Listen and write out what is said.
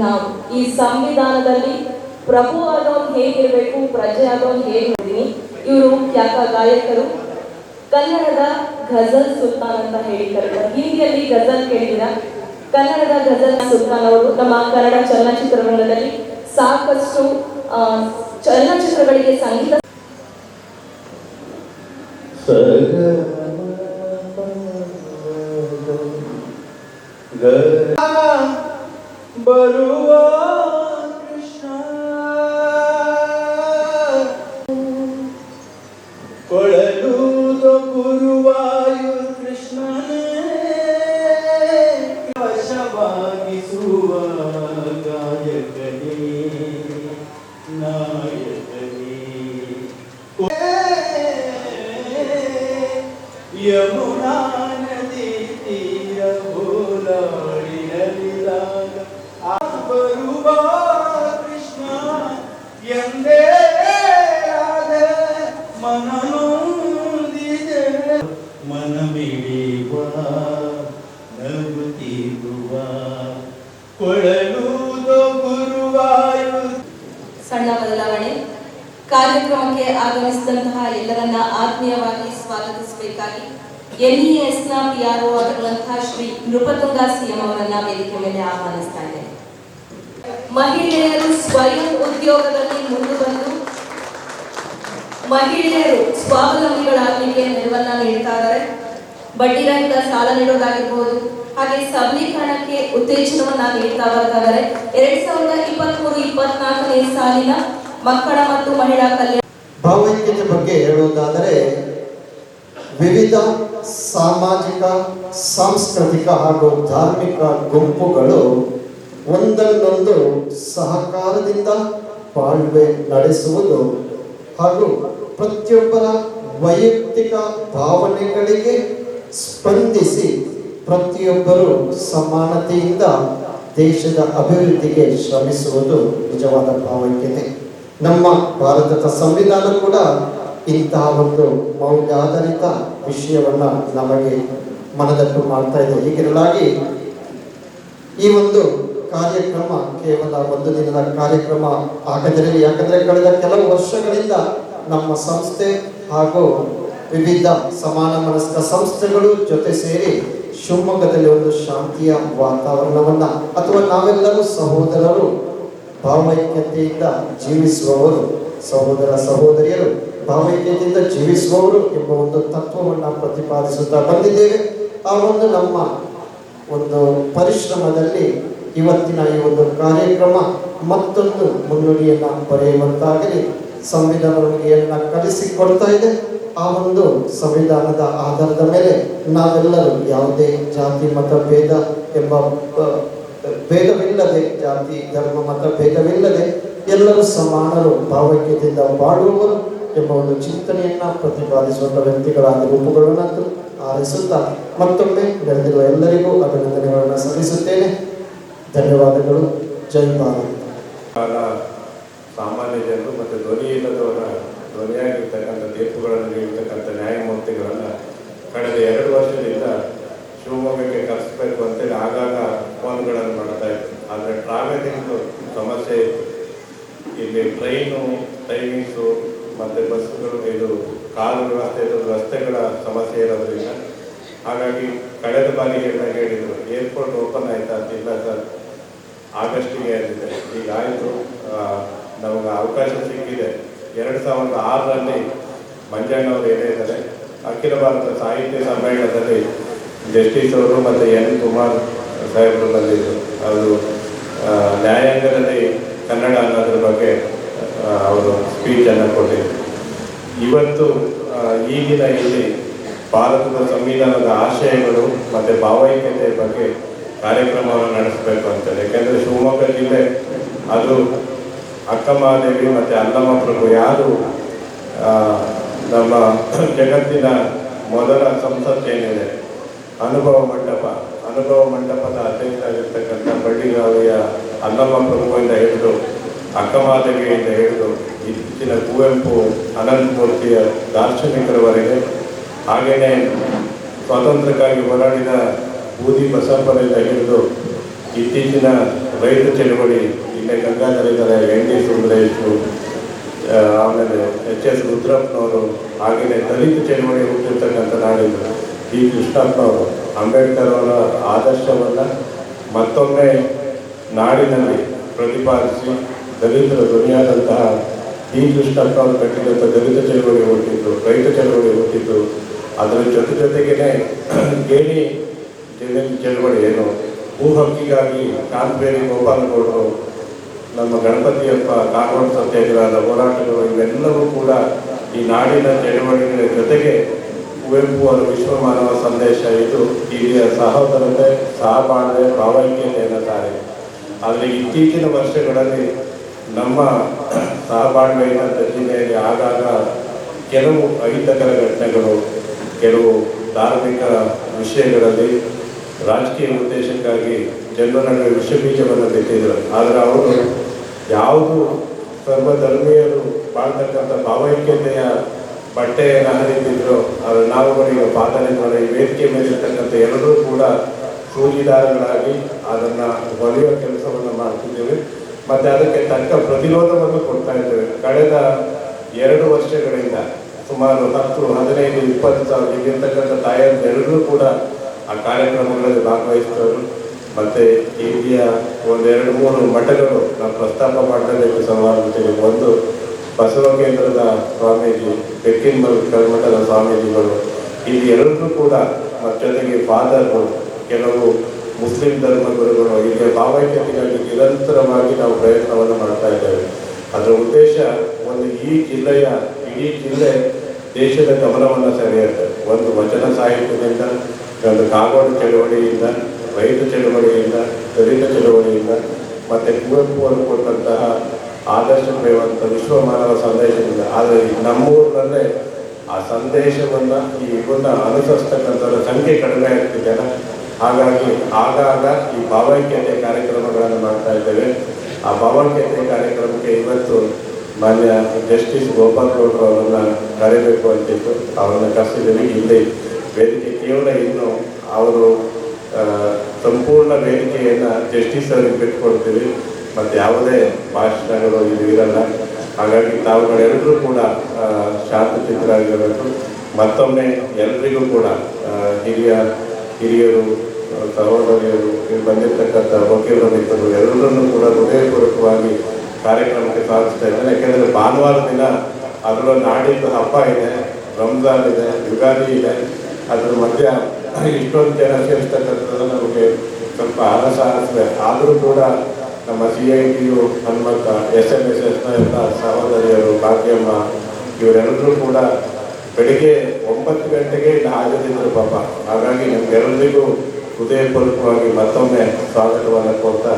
ನಾವು ಈ ಸಂವಿಧಾನದಲ್ಲಿ ಪ್ರಭು ಆದವನು ಹೇಗಿರಬೇಕು, ಪ್ರಜೆ ಆದವನು ಹೇಗೆ ನೋಡಿದೀನಿ ಇವರು ಖ್ಯಾತ ಗಾಯಕರು, ಕನ್ನಡದ ಗಜಲ್ ಸುಲ್ತಾನ್ ಅಂತ ಹೇಳಿ ಕರೀತಾರೆ. ಹಿಂದಿಯಲ್ಲಿ ಗಜಲ್ ಕೇಳಿದ ಕನ್ನಡದ ಗಜಲ್ ಸುಲ್ತಾನ್ ಅವರು ನಮ್ಮ ಕನ್ನಡ ಚಲನಚಿತ್ರರಂಗದಲ್ಲಿ ಸಾಕಷ್ಟು ಚಲನಚಿತ್ರಗಳಿಗೆ ಸಂಗೀತ para o. ಸಣ್ಣ ಬದಲಾವಣೆ. ಕಾರ್ಯಕ್ರಮಕ್ಕೆ ಆಗಮಿಸಿದಂತಹ ಎಲ್ಲರನ್ನ ಆತ್ಮೀಯವಾಗಿ ಸ್ವಾಗತಿಸಬೇಕಾಗಿ ಎನ್ಇಎಸ್ನ ಒ ಆಗಿರುವಂತಹ ಶ್ರೀ ನೃಪತುಂಗ ಸಿಎಂ ಅವರನ್ನ ವೇದಿಕೆ ಮೇಲೆ ಆಹ್ವಾನಿಸ್ತಾ ಇದ್ದೇನೆ. ಮಹಿಳೆಯರು ಸ್ವಯಂ ಉದ್ಯೋಗದಲ್ಲಿ ಮುಂದೆ ಬಂದು ಮಹಿಳೆಯರು ಸ್ವಾವಲಂಬಿಗಳಾಗಲಿಕ್ಕೆ ನೆರವನ್ನ ನೀಡ್ತಾ ಇದ್ದಾರೆ. ಬಡ್ಡಿ ಸಾಲ ನೀಡೋದಾಗಿರ್ಬೋದು ಹಾಗೆ ಸಬಲೀಕರಣಕ್ಕೆ ಉತ್ತೇಜನವನ್ನ ನೀಡ್ತಾ ಬರ್ತಾ ಎರಡ್ ಸಾವಿರದ ಇಪ್ಪತ್ಮೂರು, ಇಪ್ಪತ್ನಾಲ್ಕನೇ ಸಾಲಿನ ಮಕ್ಕಳ ಮತ್ತು ಮಹಿಳಾ ಕಲ್ಯಾಣ ಭಾವೈಕ್ಯತೆ ಬಗ್ಗೆ ಹೇಳುವುದಾದರೆ ವಿವಿಧ ಸಾಮಾಜಿಕ, ಸಾಂಸ್ಕೃತಿಕ ಹಾಗೂ ಧಾರ್ಮಿಕ ಗುಂಪುಗಳು ಒಂದನ್ನೊಂದು ಸಹಕಾರದಿಂದ ಬಾಳ್ವೆ ನಡೆಸುವುದು ಹಾಗೂ ಪ್ರತಿಯೊಬ್ಬರ ವೈಯಕ್ತಿಕ ಭಾವನೆಗಳಿಗೆ ಸ್ಪಂದಿಸಿ ಪ್ರತಿಯೊಬ್ಬರು ಸಮಾನತೆಯಿಂದ ದೇಶದ ಅಭಿವೃದ್ಧಿಗೆ ಶ್ರಮಿಸುವುದು ನಿಜವಾದ ಭಾವೈಕ್ಯತೆ. ನಮ್ಮ ಭಾರತದ ಸಂವಿಧಾನ ಕೂಡ ಇಂತಹ ಒಂದು ಮೌಲ್ಯಾಧಾರಿತ ವಿಷಯವನ್ನ ನಮಗೆ ಮನದಟ್ಟು ಮಾಡ್ತಾ ಇದೆ. ಹೀಗಿರಲಾಗಿ ಈ ಒಂದು ಕಾರ್ಯಕ್ರಮ ಕೇವಲ ಒಂದು ದಿನದ ಕಾರ್ಯಕ್ರಮ ಆಗದಿರಲಿ, ಯಾಕಂದ್ರೆ ಕಳೆದ ಕೆಲವು ವರ್ಷಗಳಿಂದ ನಮ್ಮ ಸಂಸ್ಥೆ ಹಾಗೂ ವಿವಿಧ ಸಮಾನ ಮನಸ್ಕ ಸಂಸ್ಥೆಗಳು ಜೊತೆ ಸೇರಿ ಶಿವಮೊಗ್ಗದಲ್ಲಿ ಒಂದು ಶಾಂತಿಯ ವಾತಾವರಣವನ್ನ ಅಥವಾ ನಾವೆಲ್ಲರೂ ಸಹೋದರರು ಭಾವೈಕ್ಯತೆಯಿಂದ ಜೀವಿಸುವವರು, ಸಹೋದರ ಸಹೋದರಿಯರು ಭಾವೈಕ್ಯತೆಯಿಂದ ಜೀವಿಸುವವರು ಎಂಬ ಒಂದು ತತ್ವವನ್ನು ಪ್ರತಿಪಾದಿಸುತ್ತಾ ಬಂದಿದ್ದೇವೆ. ಆ ಒಂದು ನಮ್ಮ ಒಂದು ಪರಿಶ್ರಮದಲ್ಲಿ ಇವತ್ತಿನ ಈ ಒಂದು ಕಾರ್ಯಕ್ರಮ ಮತ್ತೊಂದು ಮುನ್ನುಡಿಯನ್ನು ಬರೆಯುವಂತಾಗಲಿ ಸಂವಿಧಾನ ಕಲಿಸಿಕೊಡ್ತಾ ಇದೆ. ಆ ಒಂದು ಸಂವಿಧಾನದ ಆಧಾರದ ಮೇಲೆ ನಾವೆಲ್ಲರೂ ಯಾವುದೇ ಜಾತಿ, ಮತ, ಭೇದ ಎಂಬ ಭೇದವಿಲ್ಲದೆ ಜಾತಿ, ಧರ್ಮ, ಮತ, ಭೇದವಿಲ್ಲದೆ ಎಲ್ಲರೂ ಸಮಾನರು ಭಾವೈಕ್ಯದಿಂದ ಬಾಳುವವರು ಎಂಬ ಒಂದು ಚಿಂತನೆಯನ್ನ ಪ್ರತಿಪಾದಿಸುವಂತ ವ್ಯಕ್ತಿಗಳಾದ ರೂಪುಗಳನ್ನಂತೂ ಆರಿಸುತ್ತಾ ಮತ್ತೊಮ್ಮೆ ಬೆಳೆದಿರುವ ಎಲ್ಲರಿಗೂ ಅಭಿನಂದನೆಗಳನ್ನು ಸಲ್ಲಿಸುತ್ತೇನೆ. ಧನ್ಯವಾದಗಳು. ಜೈ ಸಾಮಾನ್ಯ ಜನರು ಮತ್ತು ಧ್ವನಿ ಇಲ್ಲದವರ ಧ್ವನಿಯಾಗಿರ್ತಕ್ಕಂಥ ತೀರ್ಪುಗಳನ್ನು ನೀಡತಕ್ಕಂಥ ನ್ಯಾಯಮೂರ್ತಿಗಳನ್ನು ಕಳೆದ ಎರಡು ವರ್ಷದಿಂದ ಶಿವಮೊಗ್ಗಕ್ಕೆ ಕರೆಸಬೇಕು ಅಂತೇಳಿ ಆಗಾಗ ಫೋನ್ಗಳನ್ನು ಮಾಡ್ತಾ ಇತ್ತು ಆದರೆ ಟ್ರಾವೆಲಿಂಗ್ ಸಮಸ್ಯೆ ಇತ್ತು. ಇಲ್ಲಿ ಟ್ರೈನು ಟೈಮಿಂಗ್ಸು ಮತ್ತು ಬಸ್ಸುಗಳು, ಇದು ಕಾರು ವ್ಯವಸ್ಥೆ, ಇದು ರಸ್ತೆಗಳ ಸಮಸ್ಯೆ ಇರೋದ್ರಿಂದ ಹಾಗಾಗಿ ಕಳೆದ ಬಾರಿ ಹೇಳಿದ್ರು ಹೇಳಿದರು. ಏರ್ಪೋರ್ಟ್ ಓಪನ್ ಆಯಿತಾ ಅಂತ ಇಲ್ಲ ಸರ್. ಆಗಸ್ಟಿಗೆ ಆಗಿದೆ ಈಗ ಆಯಿತು ನಮಗೆ ಅವಕಾಶ ಸಿಕ್ಕಿದೆ. ಎರಡು ಸಾವಿರದ ಆರರಲ್ಲಿ ಮಂಜಣ್ಣವರು ಏನೇ ಇದ್ದಾರೆ, ಅಖಿಲ ಭಾರತ ಸಾಹಿತ್ಯ ಸಮ್ಮೇಳನದಲ್ಲಿ ಜಸ್ಟಿಸ್ ಅವರು ಮತ್ತು ಎನ್ ಕುಮಾರ್ ಸಾಹೇಬರು ಬಂದಿದ್ದರು. ಅವರು ನ್ಯಾಯಾಂಗದಲ್ಲಿ ಕನ್ನಡ ಅನ್ನೋದ್ರ ಬಗ್ಗೆ ಅವರು ಸ್ಪೀಚನ್ನು ಕೊಟ್ಟಿದ್ದರು. ಇವತ್ತು ಈಗಿನ ಇಲ್ಲಿ ಭಾರತದ ಸಂವಿಧಾನದ ಆಶಯಗಳು ಮತ್ತು ಭಾವೈಕ್ಯತೆಯ ಬಗ್ಗೆ ಕಾರ್ಯಕ್ರಮವನ್ನು ನಡೆಸಬೇಕು ಅಂತೇಳಿ. ಯಾಕೆಂದರೆ ಶಿವಮೊಗ್ಗ ಜಿಲ್ಲೆ ಅದು ಅಕ್ಕಮಹಾದೇವಿ ಮತ್ತು ಅಲ್ಲಮ್ಮ ಪ್ರಭು ಯಾರು ನಮ್ಮ ಜಗತ್ತಿನ ಮೊದಲ ಸಂಸತ್ ಏನಿದೆ? ಅನುಭವ ಮಂಟಪ. ಅನುಭವ ಮಂಟಪದ ಅಧ್ಯಕ್ಷರಾಗಿರ್ತಕ್ಕಂಥ ಬಳ್ಳಿಗಾವಿಯ ಅಲ್ಲಮ್ಮ ಪ್ರಭುವಿಂದ ಹಿಡಿದು ಅಕ್ಕಮಹಾದೇವಿಯಿಂದ ಹಿಡಿದು ಇತ್ತೀಚಿನ ಕುವೆಂಪು ಅನಂತಮೂರ್ತಿಯ ದಾರ್ಶನಿಕರವರೆಗೆ ಹಾಗೆಯೇ ಸ್ವಾತಂತ್ರ್ಯಕ್ಕಾಗಿ ಹೋರಾಡಿದ ಬೂದಿ ಬಸಪ್ಪನಿಂದ ಹಿಡಿದು ಇತ್ತೀಚಿನ ರೈತ ಚಳುವಳಿ ಇಲ್ಲೇ ಗಂಗಾಧರ ಇದ್ದಾರೆ ಎನ್ ಡಿ ಸುಂದರೇಶು ಆಮೇಲೆ ಎಚ್ ಎಸ್ ರುದ್ರಪ್ಪನವರು ಹಾಗೆಯೇ ದಲಿತ ಚಳುವಳಿ ಹುಟ್ಟಿರ್ತಕ್ಕಂಥ ನಾಡಿದ್ದು. ಈ ಕೃಷ್ಣಪ್ಪನವರು, ಅಂಬೇಡ್ಕರ್ ಅವರ ಆದರ್ಶವನ್ನು ಮತ್ತೊಮ್ಮೆ ನಾಡಿನಲ್ಲಿ ಪ್ರತಿಪಾದಿಸಿ ದಲಿತರ ಧ್ವನಿಯಾದಂತಹ ಈ ಕೃಷ್ಣಪ್ಪನವರು ಕಟ್ಟಿದಂಥ ದಲಿತ ಚಳುವಳಿ ಹುಟ್ಟಿದ್ದು, ರೈತ ಚಳುವಳಿ ಹುಟ್ಟಿದ್ದು, ಅದರ ಜೊತೆ ಜೊತೆಗೇನೆ ಗೇಣಿ ಚಳುವಳಿ ಏನು? ಭೂ ಹಕ್ಕಿಗಾಗಿ ಕಾಂತಬೇರಿ ಗೋಪಾಲಗೌಡರು ನಮ್ಮ ಗಣಪತಿಯಪ್ಪ ಕಾನೂನು ಸತ್ಯಾಗ್ರಹದ ಹೋರಾಟಗಳು, ಇವೆಲ್ಲವೂ ಕೂಡ ಈ ನಾಡಿನ ಚಳವಳಿಗಳ ಜೊತೆಗೆ ಕುವೆಂಪು ಅವರ ವಿಶ್ವ ಮಾನವ ಸಂದೇಶ ಇದು ಇಲ್ಲಿಯ ಸಹೋದರತೆ, ಸಹಬಾಳ್ವೆ, ಭಾವೈಕ್ಯತೆಯನ್ನು ತಾರೆ. ಆದರೆ ಇತ್ತೀಚಿನ ವರ್ಷಗಳಲ್ಲಿ ನಮ್ಮ ಸಹಬಾಳ್ವೆಯ ಜಿಲ್ಲೆಯಲ್ಲಿ ಆಗಾಗ ಕೆಲವು ಅಹಿತಕರ ಘಟನೆಗಳು, ಕೆಲವು ಧಾರ್ಮಿಕ ವಿಷಯಗಳಲ್ಲಿ ರಾಜಕೀಯ ಉದ್ದೇಶಕ್ಕಾಗಿ ಜನರ ವಿಷಬೀಜವನ್ನು ಬಿಟ್ಟಿದ್ರು ಆದರೆ ಅವರು ಯಾವುದು ಸರ್ವಧರ್ಮೀಯರು ಬಾಳ್ತಕ್ಕಂಥ ಭಾವೈಕ್ಯತೆಯ ಬಟ್ಟೆಯನ್ನು ಹರಿತಿದ್ರು ಆದರೆ ನಾವುಗಳಿಗೆ ಪಾಲನೆ ಮಾಡಿ ವೇದಿಕೆ ಮೇಲಿರ್ತಕ್ಕಂಥ ಎರಡೂ ಕೂಡ ಸೂಜಿದಾರಗಳಾಗಿ ಅದನ್ನು ಹೊಲಿಯುವ ಕೆಲಸವನ್ನು ಮಾಡ್ತಿದ್ದೇವೆ. ಮತ್ತು ಅದಕ್ಕೆ ತಕ್ಕ ಪ್ರತಿರೋಧವನ್ನು ಕೊಡ್ತಾ ಇದ್ದೇವೆ. ಕಳೆದ ಎರಡು ವರ್ಷಗಳಿಂದ ಸುಮಾರು ಹತ್ತು, ಹದಿನೈದು, ಇಪ್ಪತ್ತು ಸಾವಿರ ಇಲ್ಲಿರ್ತಕ್ಕಂಥ ತಾಯಂದು ಎಲ್ಲರೂ ಕೂಡ ಆ ಕಾರ್ಯಕ್ರಮಗಳಲ್ಲಿ ಭಾಗವಹಿಸಿದವರು, ಮತ್ತು ಇಲ್ಲಿಯ ಒಂದೆರಡು ಮೂರು ಮಠಗಳು ನಾವು ಪ್ರಸ್ತಾಪ ಮಾಡಲೇಬೇಕು ಸಮಾರಂಭದಲ್ಲಿ ಒಂದು ಬಸವ ಕೇಂದ್ರದ ಸ್ವಾಮೀಜಿ ಬೆಕ್ಕಿನಮಲ್ ಕರ್ಮಠದ ಸ್ವಾಮೀಜಿಗಳು, ಇಲ್ಲಿ ಎರಡೂ ಕೂಡ ಜೊತೆಗೆ ಫಾದರ್ಗಳು, ಕೆಲವು ಮುಸ್ಲಿಂ ಧರ್ಮ ಗುರುಗಳು ಇಲ್ಲಿ ಭಾವೈಕ್ಯತೆಗಾಗಿ ನಿರಂತರವಾಗಿ ನಾವು ಪ್ರಯತ್ನವನ್ನು ಮಾಡ್ತಾ ಇದ್ದೇವೆ. ಅದರ ಉದ್ದೇಶ ಒಂದು ಈ ಜಿಲ್ಲೆಯ, ಇಡೀ ಜಿಲ್ಲೆ ದೇಶದ ಗಮನವನ್ನು ಸೆಳೆಯುತ್ತೆ. ಒಂದು ವಚನ ಸಾಹಿತ್ಯದಿಂದ ಒಂದು ಕಾಗೋಡು ಚಳವಳಿಯಿಂದ, ರೈತ ಚಳವಳಿಯಿಂದ, ದಲಿತ ಚಳವಳಿಯಿಂದ, ಮತ್ತು ಕುವೆಂಪು ಅವರು ಕೊಟ್ಟಂತಹ ಆದರ್ಶಪ್ರಿಯವಂತ ವಿಶ್ವ ಮಾನವ ಸಂದೇಶದಿಂದ. ಆದರೆ ನಮ್ಮೂರಿನಲ್ಲೇ ಆ ಸಂದೇಶವನ್ನು ಈ ಗುಣ ಅನುಸರಿಸ್ತಕ್ಕಂಥವ್ರ ಸಂಖ್ಯೆ ಕಡಿಮೆ ಆಗ್ತಿದೆ ಹಾಗಾಗಿ ಆಗಾಗ ಈ ಭಾವೈಕ್ಯತೆ ಕಾರ್ಯಕ್ರಮಗಳನ್ನು ಮಾಡ್ತಾ ಇದ್ದೇವೆ. ಆ ಭಾವೈಕ್ಯತೆ ಕಾರ್ಯಕ್ರಮಕ್ಕೆ ಇವತ್ತು ಮಾನ್ಯ ಜಸ್ಟಿಸ್ ಗೋಪಾಲ್ ಗೌಡ್ರು ಅವರನ್ನು ಕರೀಬೇಕು ಅಂತಿತ್ತು ಅವರನ್ನು ಕರೆಸಿದ್ದೀವಿ. ಇಲ್ಲಿ ವೇದಿಕೆ ಕೇವಲ ಇನ್ನು ಅವರು ಸಂಪೂರ್ಣ ವೇದಿಕೆಯನ್ನು ಜಸ್ಟಿಸ್ ಅವರಿಗೆ ಬಿಟ್ಕೊಡ್ತೀವಿ. ಮತ್ತು ಯಾವುದೇ ಭಾಷಣಗಳು ಇದು ಇರಲ್ಲ. ಹಾಗಾಗಿ ತಾವುಗಳೆಲ್ಲರೂ ಕೂಡ ಶಾಂತ ಶಾಂತಚಿತ್ತರಾಗಿರಬೇಕು. ಮತ್ತೊಮ್ಮೆ ಎಲ್ರಿಗೂ ಕೂಡ ಹಿರಿಯ, ಹಿರಿಯರು ಸಹೋದರಿಯರು ಬಂದಿರತಕ್ಕಂಥ ವಕೀಲರ ಮಿತ್ರರು ಎಲ್ಲರನ್ನೂ ಕೂಡ ಹೃದಯಪೂರ್ವಕವಾಗಿ ಕಾರ್ಯಕ್ರಮಕ್ಕೆ ಸಾಗಿಸ್ತಾ ಇದ್ದಾರೆ ಯಾಕೆಂದರೆ ಭಾನುವಾರ ದಿನ ಅದರಲ್ಲೂ ನಾಡಿದ್ದು ಹಬ್ಬ ಇದೆ, ರಂಜಾನ್ ಇದೆ, ಯುಗಾದಿ ಇದೆ. ಅದ್ರ ಮಧ್ಯ ಇಷ್ಟೊಂದು ಜನ ಸೇರಿಸ್ತಕ್ಕಂಥದ್ದು ನಮಗೆ ಸ್ವಲ್ಪ ಆಲಸ ಅನಿಸ್ತದೆ. ಆದರೂ ಕೂಡ ನಮ್ಮ C I TU Hanumanta, S M S ಎಸ್ನ ಎಲ್ಲ ಸಹೋದರಿಯರು ಭಾಗ್ಯಮ್ಮ, ಇವರೆಲ್ಲರೂ ಕೂಡ ಬೆಳಿಗ್ಗೆ ಒಂಬತ್ತು ಗಂಟೆಗೆ ಇಲ್ಲಿ ಹಾಜರಿದ್ದರು ಪಾಪ. ಹಾಗಾಗಿ ನಮಗೆಲ್ಲರಿಗೂ ಹೃದಯಪೂರ್ವಕವಾಗಿ ಮತ್ತೊಮ್ಮೆ ಸ್ವಾಗತವನ್ನು ಕೊಡ್ತಾ